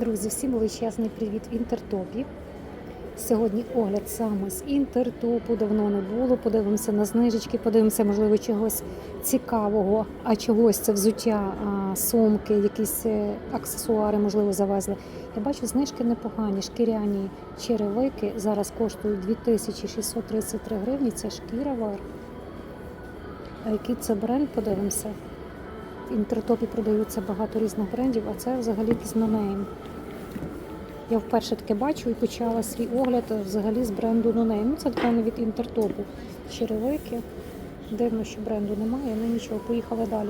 Друзі, всім величезний привіт в інтертопі. Сьогодні огляд саме з інтертопу давно не було. Подивимося на знижечки, подивимося, можливо, чогось цікавого, а чогось це взуття, а, сумки, якісь е, аксесуари, можливо, завезли. Я бачу, знижки непогані. Шкіряні черевики зараз коштують 2633 гривні. Це шкіра вар. А який це бренд, подивимося. В інтертопі продаються багато різних брендів, а це взагалі якийсь нонейм. Я вперше таке бачу і почала свій огляд взагалі з бренду Noname. Ну, це напевно від інтертопу. Черевики. Дивно, що бренду немає, ну нічого, поїхали далі.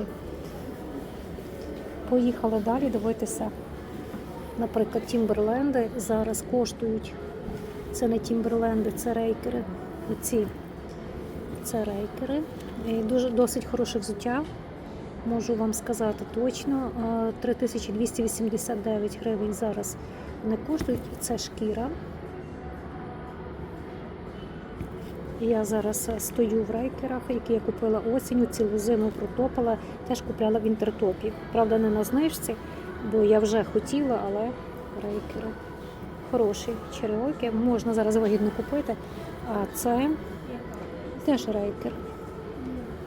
Поїхали далі дивитися. Наприклад, Тімберленди зараз коштують. Це не Тімберленди, це рейкери. Оці це рейкери. Дуже досить хороше взуття. Можу вам сказати точно. Е, 3289 гривень зараз вони коштують. І Це шкіра. Я зараз е, стою в рейкерах, які я купила осінню, цілу зиму протопила, теж купляла в інтертопі. Правда, не на знижці, бо я вже хотіла, але рейкери. Хороші черевики, можна зараз вигідно купити. А це теж рейкер.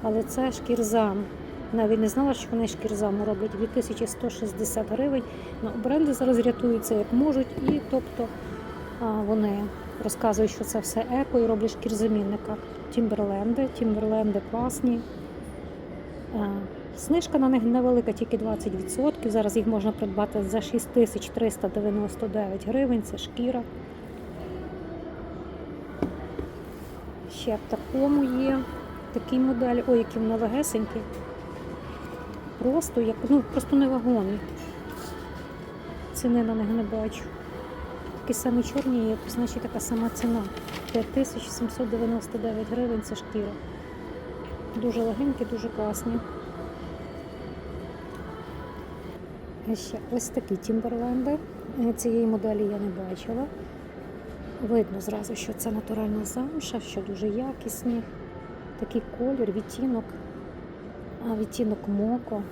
Але це шкірзам. Навіть не знала, що вони шкірзаму роблять 2160 гривень. Ну, бренди зараз рятуються як можуть, і тобто вони розказують, що це все еко і роблять шкірзамінника. Тімберленди, тімберленди класні. А, Знижка на них невелика, тільки 20%. Зараз їх можна придбати за 6399 гривень. Це шкіра. Ще в такому є такий модель. Ой, які вони легесенькі. Просто як ну просто невагомі. Ціни на них не бачу. Такі самі чорні, є, значить така сама ціна. 5799 гривень це шкіра. Дуже легенькі, дуже класні. Ще ось такі тімберленди. Цієї моделі я не бачила. Видно зразу, що це натуральна замша, що дуже якісні. Такий колір, відтінок, відтінок моко.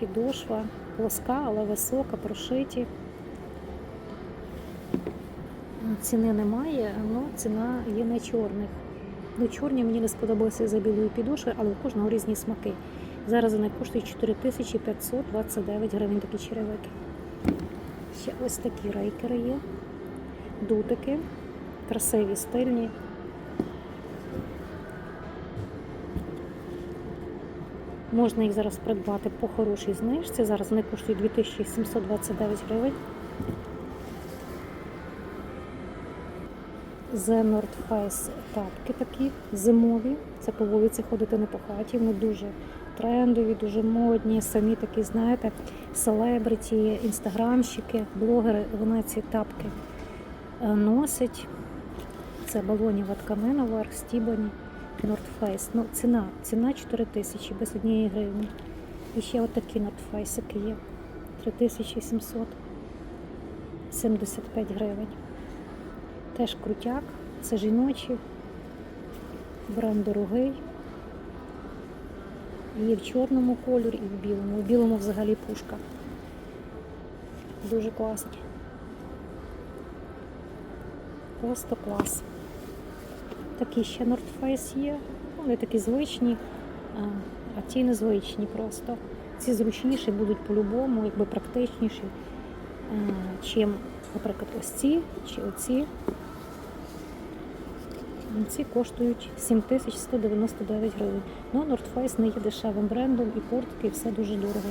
Підошва плоска, але висока, прошиті. Ціни немає, але ціна є на чорних. Ну, чорні мені не сподобалися за білою підошвою, але у кожного різні смаки. Зараз вони коштують 4529 гривень такі черевики. Ще ось такі рейкери є, дутики, красиві, стильні. Можна їх зараз придбати по хорошій знижці. Зараз вони коштують 2729 гривень. The North Face тапки такі зимові. Це по вулиці ходити не по хаті. Вони дуже трендові, дуже модні. Самі такі, знаєте, селебриті, інстаграмщики, блогери. Вони ці тапки е, носять. Це балонєва тканина вверх, стібані. North Face. Ну, ціна, ціна 4 тисячі без однієї гривні. І ще отакі North Face є. 3775 гривень. Теж крутяк, це жіночі, бренд дорогий. Є в чорному кольорі і в білому. В білому взагалі пушка. Дуже класні. Просто клас. Такі ще North Face є. Вони такі звичні, а ті незвичні просто. Ці зручніші будуть по-любому, якби практичніші, чим, наприклад, ось ці чи оці. Ці коштують 7199 гривень. Ну, North Face не є дешевим брендом і куртки, і все дуже дорого.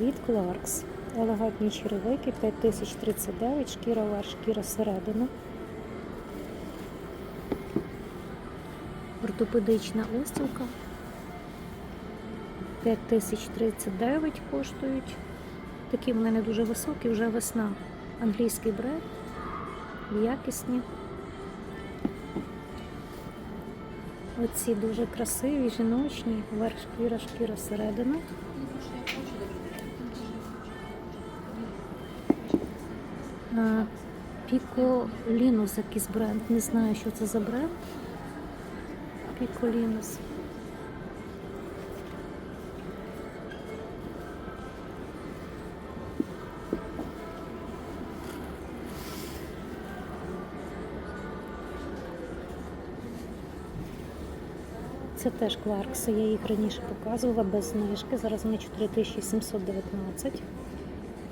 Від Clarks. Елегантні черевики 5039, шкіра верх, шкіра середина. Ортопедична устілка 5039 коштують. Такі вони не дуже високі, вже весна. Англійський бренд, якісні. Оці дуже красиві, жіночні, верх шкіра, шкіра середина. Піко Лінус якийсь бренд. Не знаю, що це за бренд піколінус. Це теж Кларкси, я їх раніше показувала без знижки. Зараз вони 4719.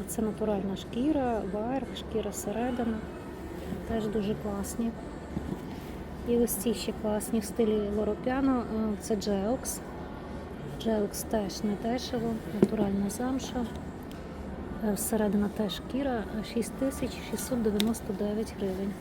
Це натуральна шкіра, вайр, шкіра середина. Теж дуже класні. І ось ці ще класні в стилі Лоропяно. Е, Це Джеокс. Джеокс теж не дешево, натуральна замша. Е, Всередина теж шкіра е, 6699 гривень.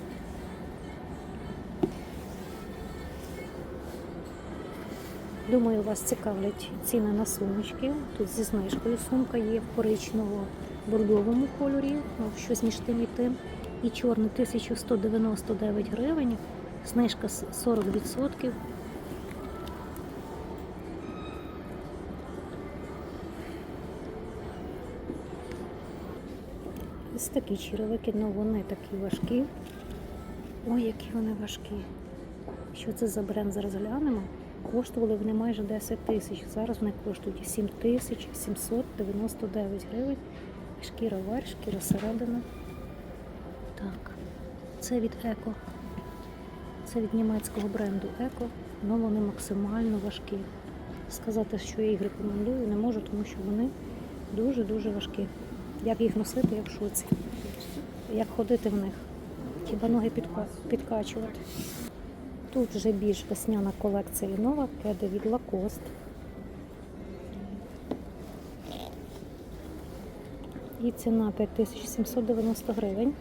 Думаю, вас цікавлять ціни на сумочки. Тут зі знижкою сумка є в коричнево-бордовому кольорі, ну, щось між тим і тим. І чорний 1199 гривень, знижка 40%. Ось такі черевики, ну вони такі важкі. Ой, які вони важкі. Що це за бренд зараз глянемо? Коштували вони майже 10 тисяч. Зараз вони коштують 7 тисяч 799 гривень. Шкіра верх, шкіра середина. Так, це від Еко. Це від німецького бренду Еко. але вони максимально важкі. Сказати, що я їх рекомендую, не можу, тому що вони дуже-дуже важкі. Як їх носити, я в шоці. Як ходити в них? Хіба ноги підкачувати? Тут вже більш весняна колекція нова, кеди від Lacoste. І ціна 5790 гривень.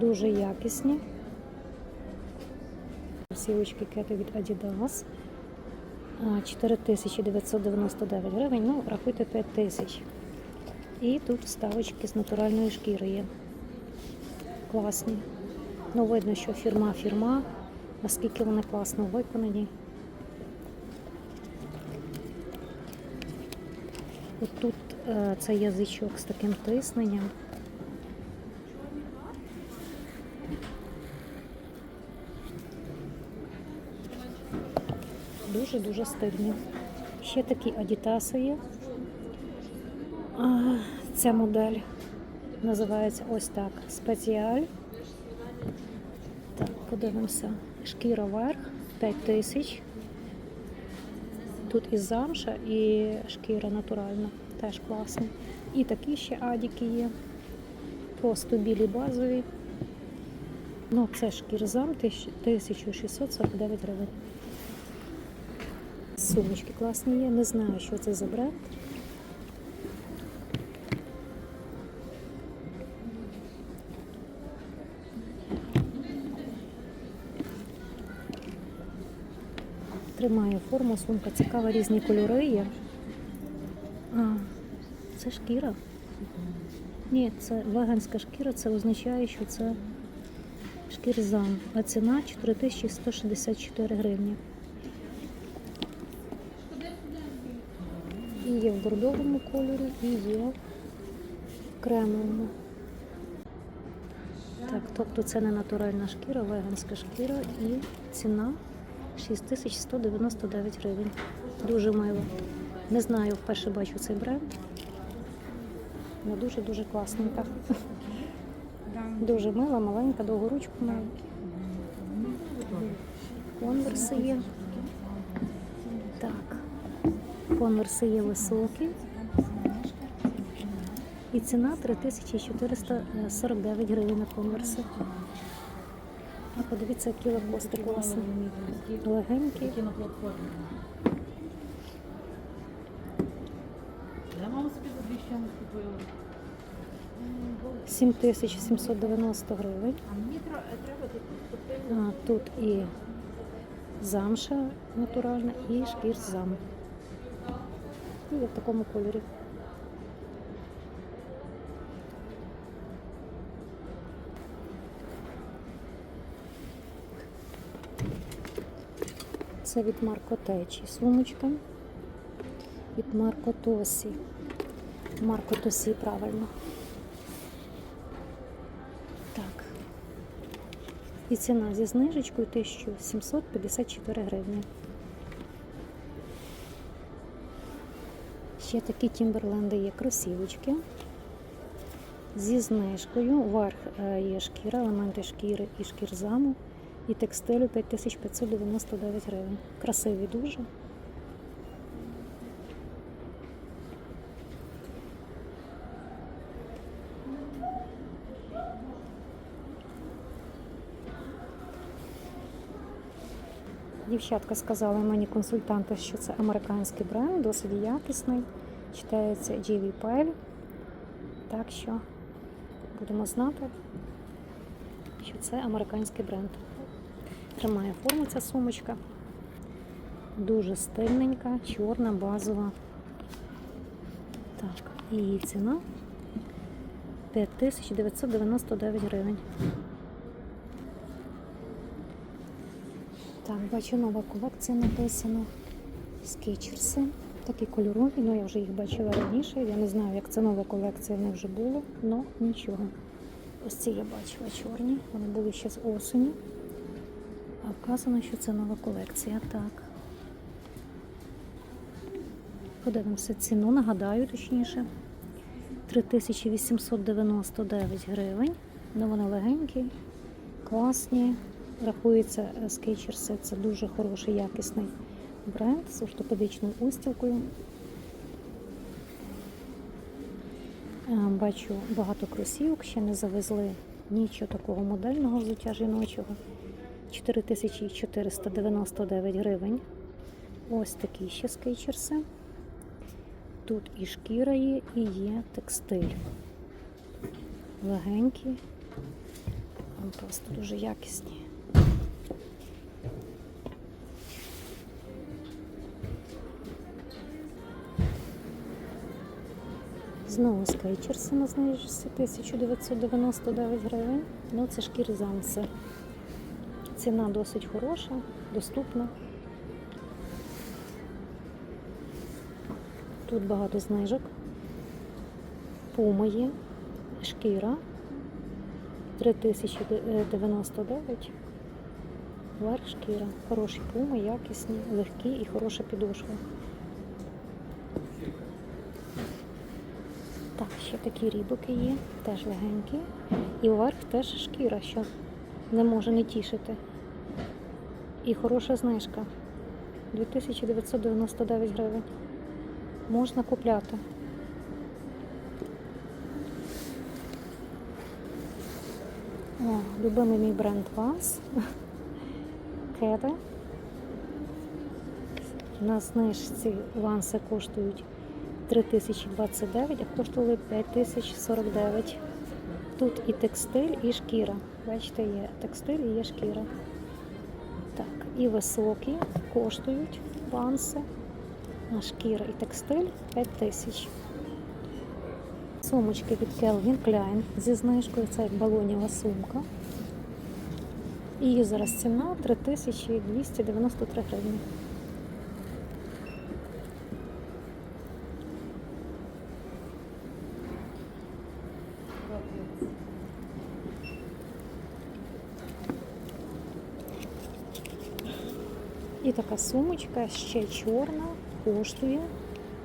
Дуже якісні. Сівочки кеди від Adidas. 4999 гривень, ну, рахуйте 5000. І тут вставочки з натуральної шкіри є. Класні. Ну, видно, що фірма фірма, наскільки вони класно виконані. От тут е, це язичок з таким тисненням. Дуже-дуже стильні. Ще такі адітаси є. А, Ця модель називається ось так. Спеціаль. Так, подивимося. Шкіра верх 5000. Тут і замша, і шкіра натуральна. Теж класні. І такі ще адіки є. Просто білі базові. Ну, це шкірзам 1649 гривень. Сумочки класні є. Не знаю, що це за бренд. Тримає форму, сумка цікава, різні кольори є. А, це шкіра. Ні, це веганська шкіра, це означає, що це шкірзам. А ціна 4164 гривні. Є в бордовому кольорі, і є в кремовому. Так, тобто це не натуральна шкіра, веганська шкіра і ціна 6199 гривень. Дуже мило. Не знаю, вперше бачу цей бренд. Але дуже-дуже класненька. Дуже мила, маленька, довгоручку має. Конверси є. Так. Конверси є високі. І ціна 3449 гривень на конверси. А подивіться, які лакости класні. Легенькі. Я маму собі за 200 не купила. 7790 гривень. Тут. А, тут і замша натуральна, і шкір зам. І в такому кольорі. Це від Марко Течі сумочка. Від Марко Тосі. Марко Тосі, правильно. Так. І ціна зі знижечкою 1754 гривні. Ще такі тімберленди є кросівочки. зі знижкою. Верх е, є шкіра, елементи шкіри і шкірзаму. І текстилю 5599 гривень. Красиві дуже. Дівчатка сказали мені консультанти, що це американський бренд, досить якісний. Читається GV Так що будемо знати, що це американський бренд. Тримає форму ця сумочка. Дуже стильненька, чорна, базова. Так, її ціна 5999 гривень. Так, бачу нова колекція написано. Скетчерси. Такі кольорові, ну я вже їх бачила раніше. Я не знаю, як це нова колекція в них вже було, але нічого. Ось ці я бачила чорні, вони були ще з осені. А вказано, що це нова колекція. Так. Подивимося ціну, нагадаю точніше. 3899 гривень. Ну вони легенькі, класні. Рахується е, скетчерси, це дуже хороший, якісний бренд з ортопедичною устілкою. Е, Бачу багато кросівок, ще не завезли нічого такого модельного взуття жіночого. 4499 гривень. Ось такі ще скетчерси. Тут і шкіра є, і є текстиль. Легенькі, просто дуже якісні. Знову скейчерси на знижці 1999 гривень. Ну, це шкіри замси. Ціна досить хороша, доступна. Тут багато знижок. Пума є, шкіра 3099. Верх шкіра. Хороші пуми, якісні, легкі і хороша підошва. Так, ще такі рібоки є, теж легенькі. І вверх теж шкіра, що не може не тішити. І хороша знижка. 2999 гривень. Можна купляти. О, любимий мій бренд Vans. Кеди. На знижці ванси коштують 3029, а коштували 5049. Тут і текстиль, і шкіра. Бачите, є текстиль і є шкіра. Так, і високі коштують ванси. А шкіра і текстиль 5000. Сумочки від Calvin Klein зі знижкою. Це як балонєва сумка. Її зараз ціна 3293 гривні. І така сумочка ще чорна, коштує.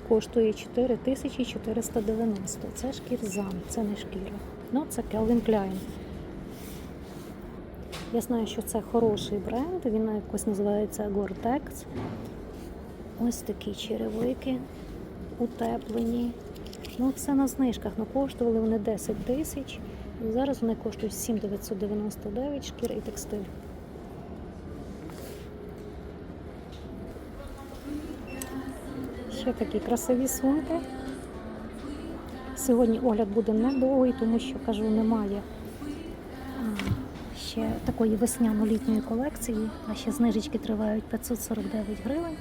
Коштує 4490. Це шкірзам, це не шкіра. Ну, це Calvin Klein. Я знаю, що це хороший бренд, він якось називається Gore-Tex. Ось такі черевики утеплені. Ну, це на знижках, ну коштували вони 10 тисяч. Зараз вони коштують 7999 шкіра і текстиль. Ще такі красиві сумки. Сьогодні огляд буде недовгий, тому що кажу, немає ще такої весняно-літньої колекції, а ще знижечки тривають 549 гривень.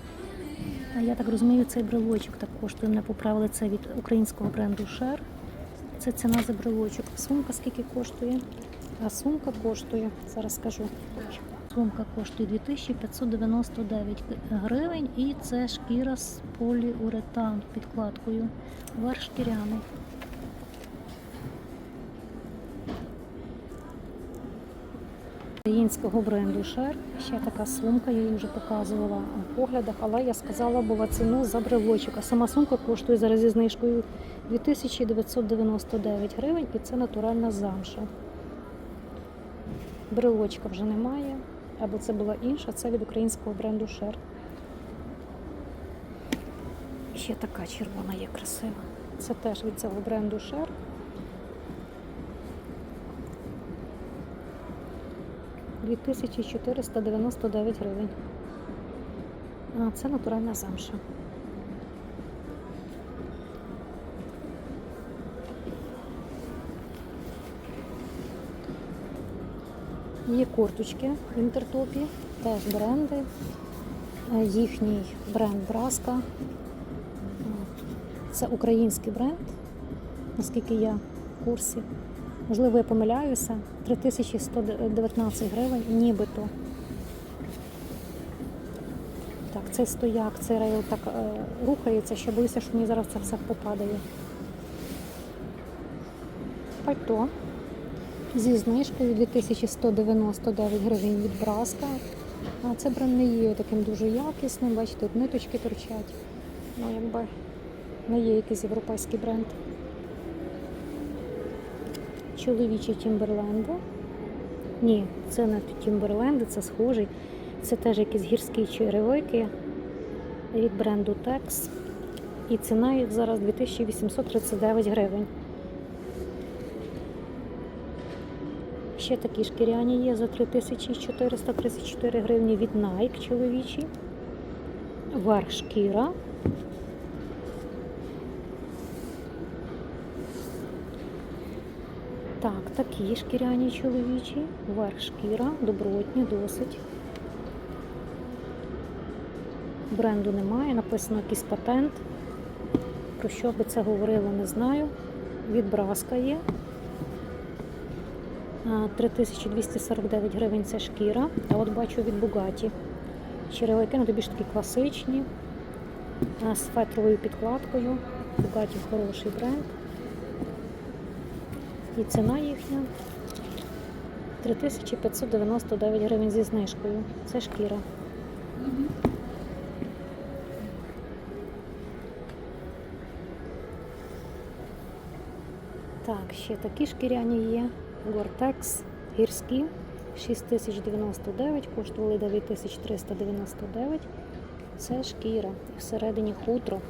А я так розумію, цей брелочок так коштує. Мене поправили це від українського бренду Share. Це ціна за брелочок. Сумка скільки коштує? А сумка коштує, зараз скажу. Сумка коштує 2599 гривень і це шкіра з поліуретан підкладкою. Верх шкіряний. українського бренду Шер. Ще така сумка, я її вже показувала в поглядах, але я сказала була ціну за брелочок. А сама сумка коштує зараз зі знижкою 2999 гривень, і це натуральна замша. Брелочка вже немає, або це була інша, це від українського бренду Шер. Ще така червона є красива. Це теж від цього бренду Шер. Дві тисячі 499 гривень. А це натуральна замша. Є курточки в інтертопі, теж бренди. Е, Їхній бренд Браска. Це український бренд, наскільки я в курсі. Можливо, я помиляюся. 3119 гривень, нібито. Так, цей стояк, цей рейл так е, рухається, що боюся, що мені зараз це все попадає. Пальто зі знижкою 2199 гривень від Браска. А це бренд не є таким дуже якісним. Бачите, тут ниточки торчать. Ну, якби не є якийсь європейський бренд. Чоловічі Тімберленди. Ні, це не Тімберленди, це схожий. Це теж якісь гірські черевики від бренду Tex. І ціна їх зараз 2839 гривень. Ще такі шкіряні є за 3434 гривні від Nike чоловічі. Верх шкіра. Так, такі шкіряні чоловічі, верх шкіра, добротні, досить. Бренду немає, написано якийсь патент. Про що би це говорило, не знаю. Від Браска є. А, 3249 гривень це шкіра. А от бачу від Бугаті. Черевики, ну, більш такі класичні, з фетровою підкладкою. Бугаті хороший бренд. І ціна їхня 3599 гривень зі знижкою. Це шкіра. Так, ще такі шкіряні є. Гортекс гірські 6099, коштували 9399. Це шкіра. Всередині хутро.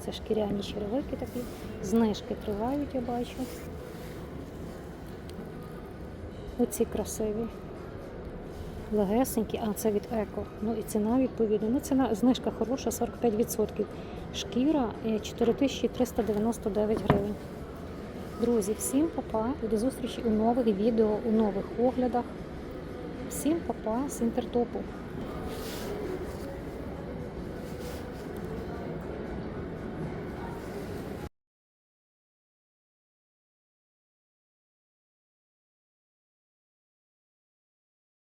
Це шкіряні черевики такі. Знижки тривають, я бачу. Оці красиві. Легесенькі, а це від еко. Ну і ціна відповідно. Ну, ціна знижка хороша, 45%. Шкіра е, 4399 гривень. Друзі, всім папа і до зустрічі у нових відео, у нових оглядах. Всім папа інтертопу.